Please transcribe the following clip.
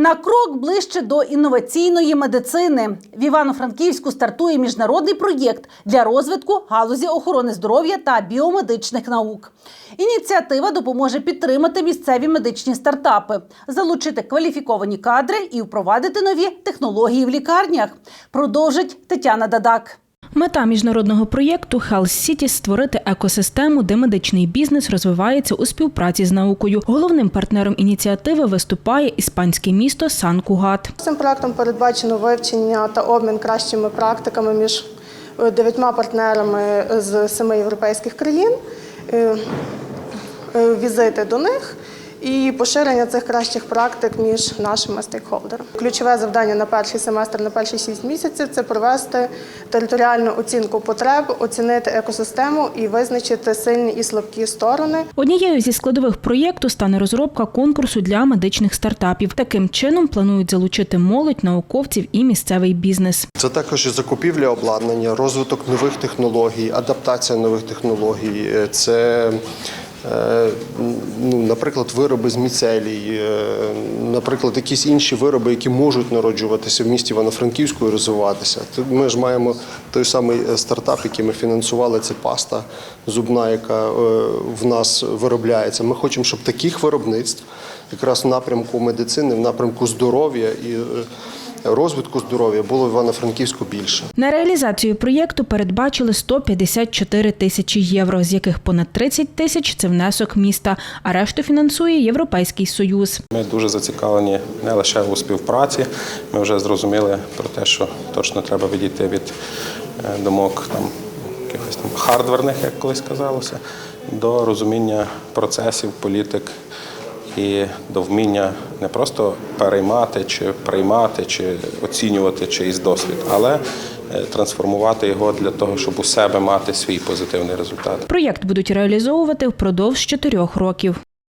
На крок ближче до інноваційної медицини в Івано-Франківську стартує міжнародний проєкт для розвитку галузі охорони здоров'я та біомедичних наук. Ініціатива допоможе підтримати місцеві медичні стартапи, залучити кваліфіковані кадри і впровадити нові технології в лікарнях. Продовжить Тетяна Дадак. Мета міжнародного проєкту Health City – створити екосистему, де медичний бізнес розвивається у співпраці з наукою. Головним партнером ініціативи виступає іспанське місто Сан-Кугат. Цим проектом передбачено вивчення та обмін кращими практиками між е, дев'ятьма партнерами з семи європейських країн, е, е, візити до них і поширення цих кращих практик між нашими стейкхолдерами. Ключове завдання на перший семестр, на перші шість місяців це провести територіальну оцінку потреб, оцінити екосистему і визначити сильні і слабкі сторони. Однією зі складових проєкту стане розробка конкурсу для медичних стартапів. Таким чином планують залучити молодь, науковців і місцевий бізнес. Це також і закупівля обладнання, розвиток нових технологій, адаптація нових технологій. Е, Це, ну, наприклад, вироби з міцелій, е, наприклад, якісь інші вироби, які можуть народжуватися в місті Івано-Франківську і розвиватися. Ми ж маємо той самий е, стартап, який ми фінансували, це паста зубна, яка е, в нас виробляється. Ми хочемо, щоб таких виробництв якраз в напрямку медицини, в напрямку здоров'я і е, розвитку здоров'я було в Івано-Франківську більше. На реалізацію проєкту передбачили 154 тисячі євро, з яких понад 30 тисяч – це внесок міста, а решту фінансує Європейський Союз. Ми дуже зацікавлені не лише у співпраці. Ми вже зрозуміли про те, що точно треба відійти від е, думок там якихось там хардверних, як колись казалося, до розуміння процесів, політик і до вміння не просто переймати чи приймати, чи оцінювати чийсь досвід, але е, трансформувати його для того, щоб у себе мати свій позитивний результат. Проєкт будуть реалізовувати впродовж чотирьох років.